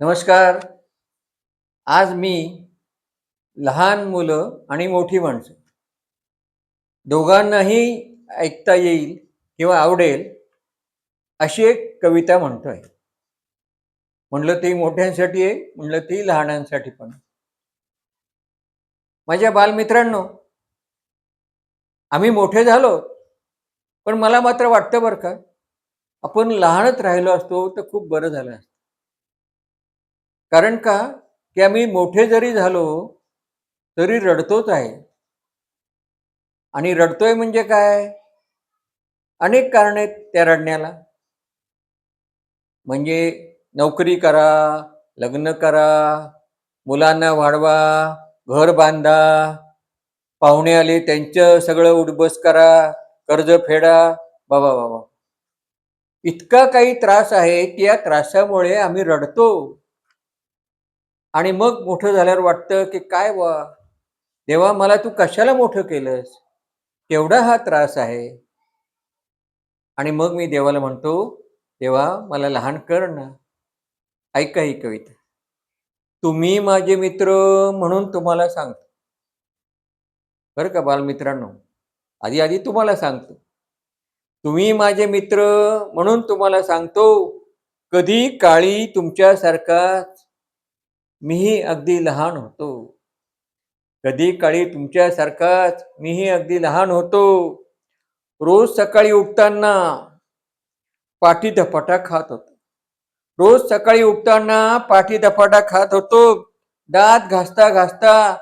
नमस्कार. आज मी लहान मुलं आणि मोठी माणसं. दोघांनाही ऐकता येईल किंवा आवडेल अशी एक कविता म्हणतोय. म्हणलं ती मोठ्यांसाठी आहे म्हणलं ती लहानांसाठी पण. माझ्या बालमित्रांनो आम्ही मोठे झालो पण मला मात्र वाटतं बरं का आपण लहानच राहिलो असतो तर खूप बरं झालं असतं. कारण का? की आम्ही मोठे जरी झालो तरी रडतोच आहे. आणि रडतोय म्हणजे काय? अनेक कारण आहेत त्या रडण्याला. म्हणजे नोकरी करा लग्न करा मुलांना वाढवा घर बांधा पाहुणे आले त्यांचं सगळं उठबस करा कर्ज फेडा. बाबा बाबा. इतका काही त्रास आहे की या त्रासामुळे आम्ही रडतो. आणि मग मोठं झाल्यावर वाटतं की काय वा? देवा मला तू कशाला मोठं केलंस? केवढा हा त्रास आहे. आणि मग मी देवाला म्हणतो देवा मला लहान कर ना. ऐका ही कविता. तुम्ही माझे मित्र म्हणून तुम्हाला सांगतो. बरं का बालमित्रांनो? आधी आधी तुम्हाला सांगतो. तुम्ही माझे मित्र म्हणून तुम्हाला सांगतो कधी काळी तुमच्यासारखाच मीही अगदी लहान होतो. कधी काळी तुमच्यासारखाच मीही अगदी लहान होतो. रोज सकाळी उठताना पाठी धपाटा खात होतो. रोज सकाळी उठताना पाठी धपाटा खात होतो. दात घासता घासता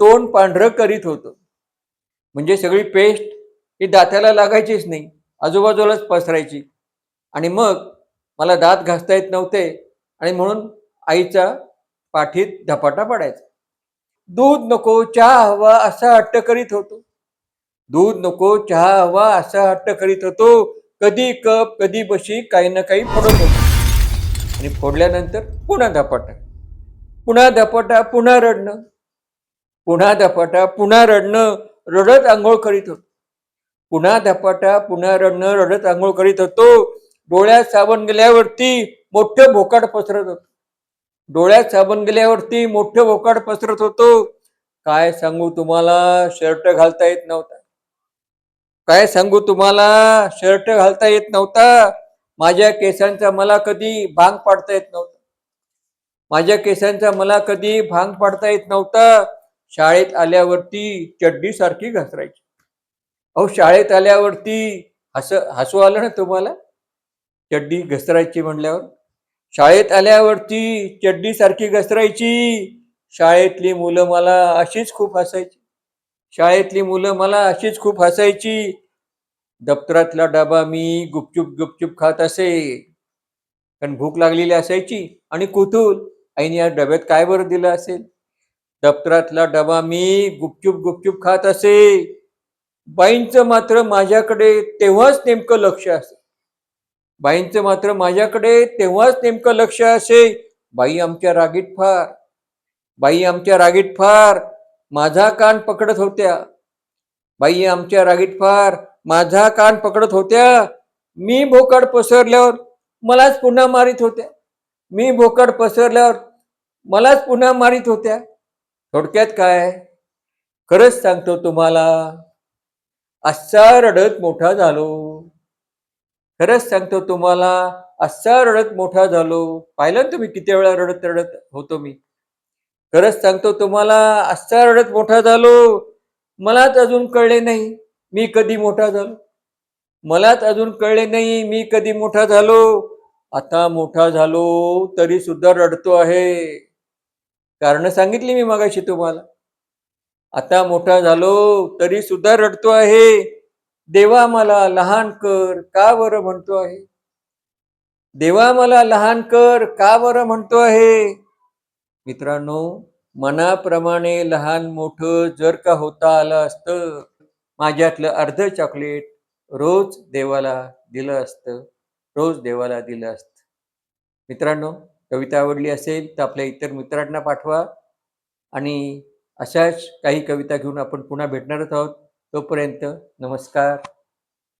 तोंड पांढरं करीत होतो. म्हणजे सगळी पेस्ट ही दात्याला लागायचीच नाही. आजूबाजूलाच पसरायची. आणि मग मला दात घासता येत नव्हते. आणि म्हणून आईचा पाठीत धपाटा पडायचा. दूध नको चहा हवा असा हट्ट करीत होतो. दूध नको चहा हवा असा हट्ट करीत होतो. कधी कप कधी बशी काही ना काही फोडत होतो. आणि फोडल्यानंतर पुन्हा धपाटा. पुन्हा धपाटा पुन्हा रडणं. पुन्हा धपाटा पुन्हा रडणं रडत आंघोळ करीत होतो. पुन्हा धपाटा पुन्हा रडणं रडत आंघोळ करीत होतो. डोळ्यात साबण गेल्यावरती मोठं भोकाट पसरत होतं. डोळ्यात साबण गेल्यावरती मोठं बोकाड पसरत होतो. काय सांगू तुम्हाला? शर्ट घालता येत नव्हता. काय सांगू तुम्हाला? शर्ट घालता येत नव्हता. माझ्या केसांचा मला कधी भांग पाडता येत नव्हता. माझ्या केसांचा मला कधी भांग पाडता येत नव्हता. शाळेत आल्यावरती चड्डी सारखी घसरायची. अहो शाळेत आल्यावरती हस हसू आलं ना तुम्हाला? चड्डी घसरायची म्हणल्यावर? शाळेत आल्यावरती चड्डी सारखी घसरायची. शाळेतली मुलं मला अशीच खूप हसायची. शाळेतली मुलं मला अशीच खूप हसायची. दप्तरातला डबा मी गुपचूप गुपचूप खात असे. कारण भूक लागलेली असायची आणि कुतूल आईने या डब्यात काय बरं दिलं असेल? दप्तरातला डबा मी गुपचूप गुपचूप खात असे. बाईंचं मात्र माझ्याकडे तेव्हाच नेमकं लक्ष असे बाईंचं मात्र माझ्याकडे तेव्हाच नेमकं लक्ष असे बाई आमच्या रागीत फार. बाई आमच्या रागीत फार. माझा कान पकडत होत्या. बाई आमच्या रागीत फार. माझा कान पकडत होत्या. मी भोकाड पसरल्यावर मलाच पुन्हा मारित होत्या. मी भोकाड पसरल्यावर मलाच पुन्हा मारित होत्या. थोडक्यात काय? खरंच सांगतो तुम्हाला. असा रडत मोठा झालो. खरंच सांगतो तुम्हाला असा रडत मोठा झालो. पाहिलं ना तुम्ही किती वेळा रडत रडत होतो मी. खरंच सांगतो तुम्हाला असा रडत मोठा झालो. मलाच अजून कळले नाही मी कधी मोठा झालो. मलाच अजून कळले नाही मी कधी मोठा झालो. आता मोठा झालो तरी सुद्धा रडतो आहे. कारण सांगितली मी मागाशी तुम्हाला. आता मोठा झालो तरी सुद्धा रडतो आहे. देवा मला लहान कर का बरं म्हणतो आहे? देवा मला लहान कर का बरं म्हणतो आहे? मित्रांनो मनाप्रमाणे लहान मोठं जर का होता आलं असतं माझ्यातलं अर्ध चॉकलेट रोज देवाला दिलं असतं रोज देवाला दिलं असतं. मित्रांनो कविता आवडली असेल तर आपल्या इतर मित्रांना पाठवा आणि अशाच काही कविता घेऊन आपण पुन्हा भेटणारच आहोत. तोपर्यंत नमस्कार.